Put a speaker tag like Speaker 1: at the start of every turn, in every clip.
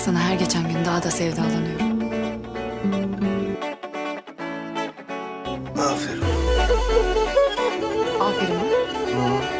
Speaker 1: sana her geçen gün daha da sevdalanıyorum.
Speaker 2: Aferin.
Speaker 1: Aferin mi?
Speaker 2: Aferin.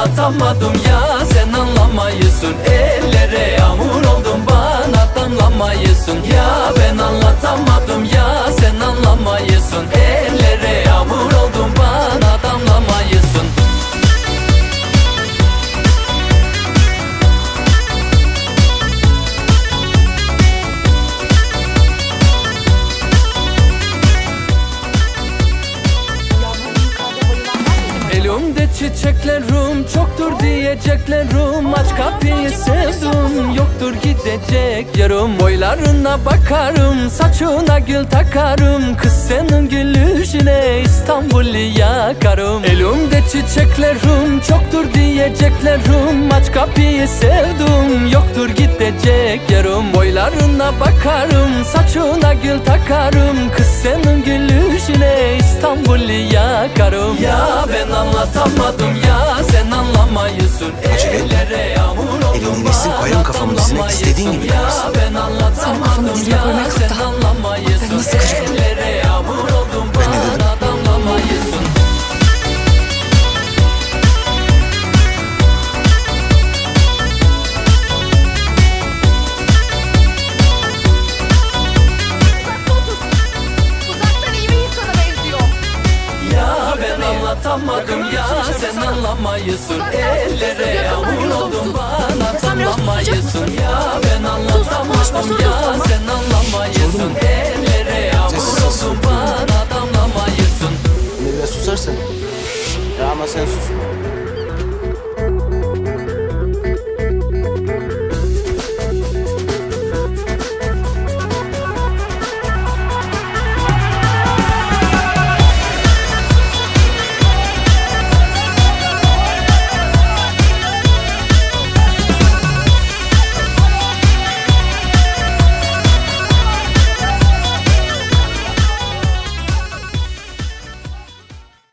Speaker 3: anlatamadım ya. Sen anlamayısın. Ellere yağmur oldum Bana damlamayısın. Ya çiçeklerim çoktur diyeceklerim Aç kapıyı sevdim yoktur gidecek yarım. Boylarına bakarım saçına gül takarım. Kız senin gülüşüne İstanbul'u yakarım. Elimde çiçeklerim çoktur diyeceklerim Aç kapıyı sevdim yoktur gidecek yarım. Boylarına bakarım saçına gül takarım. Kız senin gülüşüne İstanbul'u yakarım Ya ben anlatamadım ya ben anlatamadım ya sen anlamayısın Ellere yağmur oldum bana
Speaker 1: susacak
Speaker 3: Ya ben anlatamadım ya sen anlamayısın Ellere yağmur oldum bana damlamayısın
Speaker 2: Biraz susarsan. Ya ama sen sus.